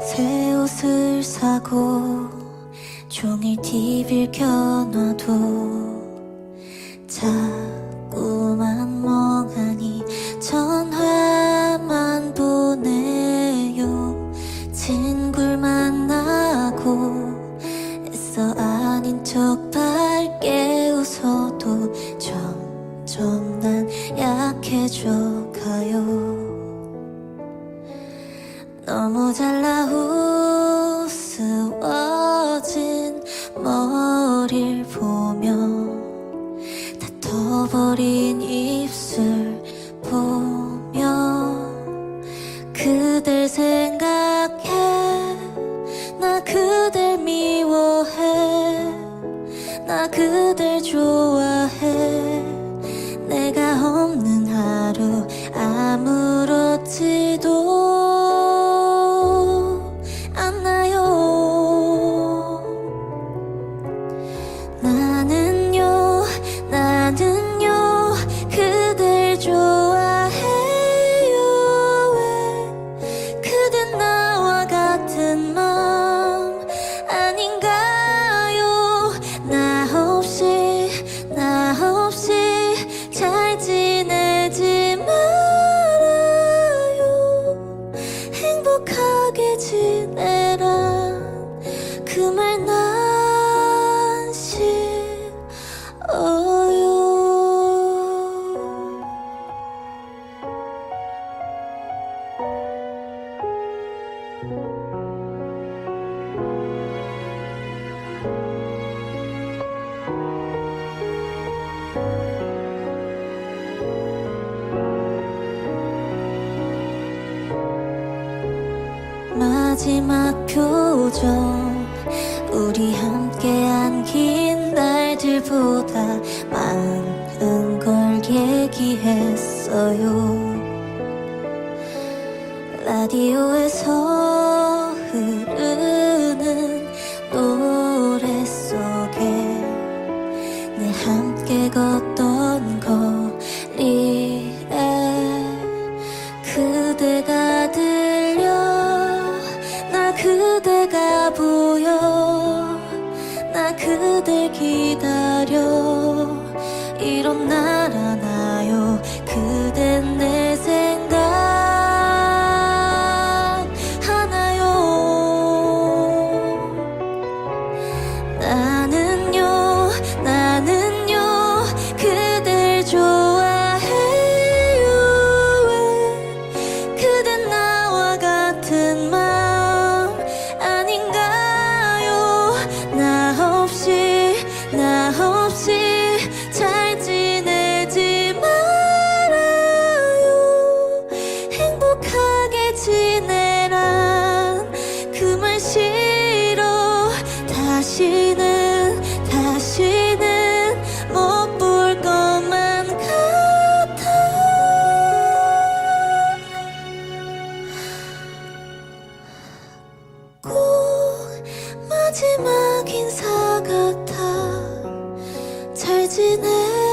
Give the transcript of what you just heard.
새 옷을 사고 종일 TV를 켜놔도 자꾸만 멍하니 전화만 보내요. 친구를 만나고 애써 아닌 척 밝게 웃어도 점점 난 약해져 가요 너무 잘나 우스워진 머리를 보며 닫혀버린 입술 보며 그댈 생각해 나 그댈 미워해 나 그댈 좋아해. 내가 없는 하루 아무렇지도 행복하게 지내 마지막 표정. 우리 함께한 긴 날들보다 많은 걸 얘기했어요. 라디오에서 그대 기다려. 일어나 없이 잘 지내지 말아요. 행복하게 지내란 그 말 싫어 다시는 다시는 못 볼 것만 같아. 꼭 마지막 지내.